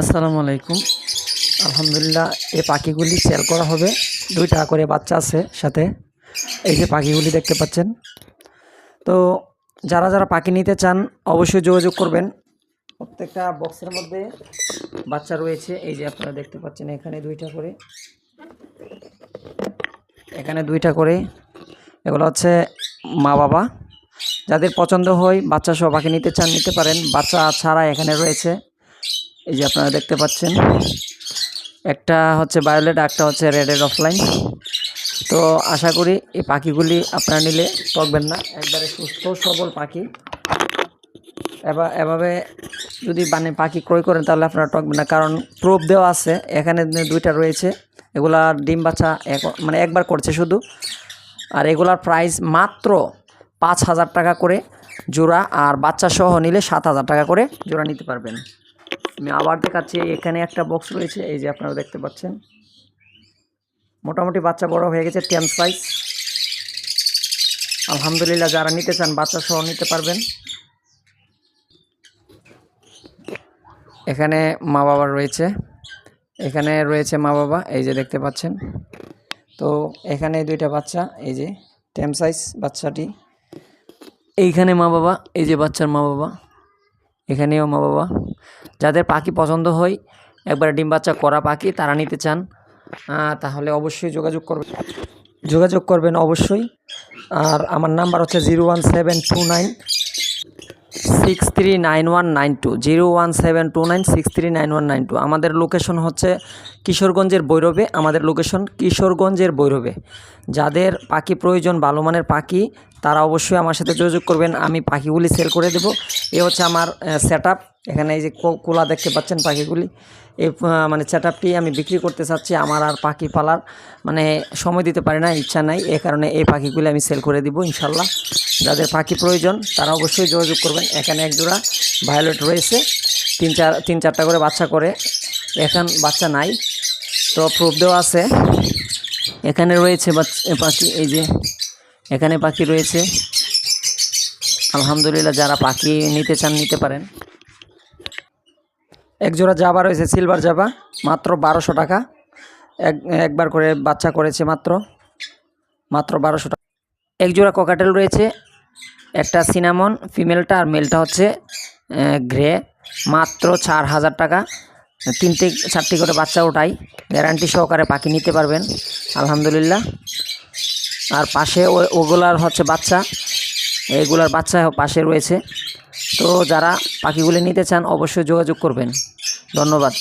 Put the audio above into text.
আসসালামু আলাইকুম। আলহামদুলিল্লাহ এই পাখিগুলি সেল করা হবে। দুই টাকা করে বাচ্চা আছে সাথে। এই যে পাখিগুলি দেখতে পাচ্ছেন। তো যারা যারা পাখি নিতে চান, অবশ্যই যোগাযোগ করবেন। প্রত্যেকটা বক্সের মধ্যে বাচ্চা রয়েছে। এই যে আপনারা দেখতে পাচ্ছেন, এখানে দুইটা করে। এখানে দুইটা করে। এগুলো হচ্ছে মা বাবা। যাদের পছন্দ হয়, বাচ্চা সহ পাখি নিতে চান, নিতে পারেন। বাচ্চা ছাড়া এখানে রয়েছে। এই যে আপনারা দেখতে পাচ্ছেন, একটা হচ্ছে বায়োলেট একটা হচ্ছে রেডের অফলাইন তো আশা করি এই পাখিগুলি আপনারা নিলে ঠকবেন না, একবারে সুস্থ, সবল পাখি। এবার এভাবে যদি মানে পাখি ক্রয় করেন তাহলে আপনারা ঠকবেন না, কারণ প্রুফ দেওয়া আছে, এখানে দুইটা রয়েছে। এগুলা ডিম বাচ্চা মানে একবার করছে শুধু। আর এগুলার প্রাইস মাত্র পাঁচ হাজার টাকা করে জোড়া, আর বাচ্চা সহ নিলে সাত হাজার টাকা করে জোড়া নিতে পারবেন। আমি আবার দেখাচ্ছি, এখানে একটা বক্স রয়েছে, এই যে আপনারা দেখতে পাচ্ছেন। মোটামুটি বাচ্চা বড় হয়ে গেছে টেন সাইজ আলহামদুলিল্লাহ, যারা নিতে চান, বাচ্চা সহ নিতে পারবেন। এখানে মা বাবা রয়েছে। এখানে রয়েছে মা বাবা, এই যে দেখতে পাচ্ছেন। তো এখানে দুইটা বাচ্চা, এই যে টেম সাইজ বাচ্চাটি। এইখানে মা বাবা, এই যে বাচ্চার মা বাবা। এখানেও মা বাবা। যাদের পাখি পছন্দ হয়, একবারে ডিম বাচ্চা করা পাখি তারা নিতে চান তাহলে অবশ্যই যোগাযোগ করবেন যোগাযোগ করবেন অবশ্যই। আর আমার নাম্বার হচ্ছে zero one seven two nine six three nine one nine two, zero one seven two nine six three nine one nine two. আমাদের লোকেশন হচ্ছে কিশোরগঞ্জের বৈরবে, আমাদের লোকেশন কিশোরগঞ্জের বৈরবে। যাদের পাখি প্রয়োজন, ভালো মানের পাখি, তারা অবশ্যই আমার সাথে যোগাযোগ করবেন, আমি পাখিগুলি সেল করে দেব। এ হচ্ছে আমার সেট এখানে এই যে কোলা দেখতে পাচ্ছেন পাখিগুলি। এই মানে সেট আমি বিক্রি করতে চাচ্ছি আমার আর পাখি পালার। মানে সময় দিতে পারি না, ইচ্ছা নাই। এ কারণে এই পাখিগুলি আমি সেল করে দিব, ইনশাল্লাহ। যাদের পাখি প্রয়োজন, তারা অবশ্যই যোগাযোগ করবেন। এখানে এক জোড়া ভায়োলেট রয়েছে। তিন চার, তিন চারটা করে বাচ্চা করে। এখন বাচ্চা নাই। তো প্রুফ দেওয়া আছে। এখানে রয়েছে পাখি, এই যে এখানে পাখি রয়েছে। আলহামদুলিল্লাহ, যারা পাখি নিতে চান, নিতে পারেন। এক জোড়া জাবা রয়েছে সিলভার জাবা, মাত্র বারোশো টাকা। এক, একবার করে বাচ্চা করেছে মাত্র মাত্র বারোশো টাকা। এক জোড়া ককাটেল রয়েছে, একটা সিনামন ফিমেলটা আর মেলটা হচ্ছে গ্রে মাত্র চার হাজার টাকা। তিনটে, চারটি করে বাচ্চা ওঠাই গ্যারান্টি সহকারে পাখি নিতে পারবেন, আলহামদুলিল্লাহ। আর পাশে ওগুলার হচ্ছে বাচ্চা। এগুলার বাচ্চা পাশে রয়েছে। তো যারা পাখিগুলি নিতে চান অবশ্যই যোগাযোগ করবেন। ধন্যবাদ।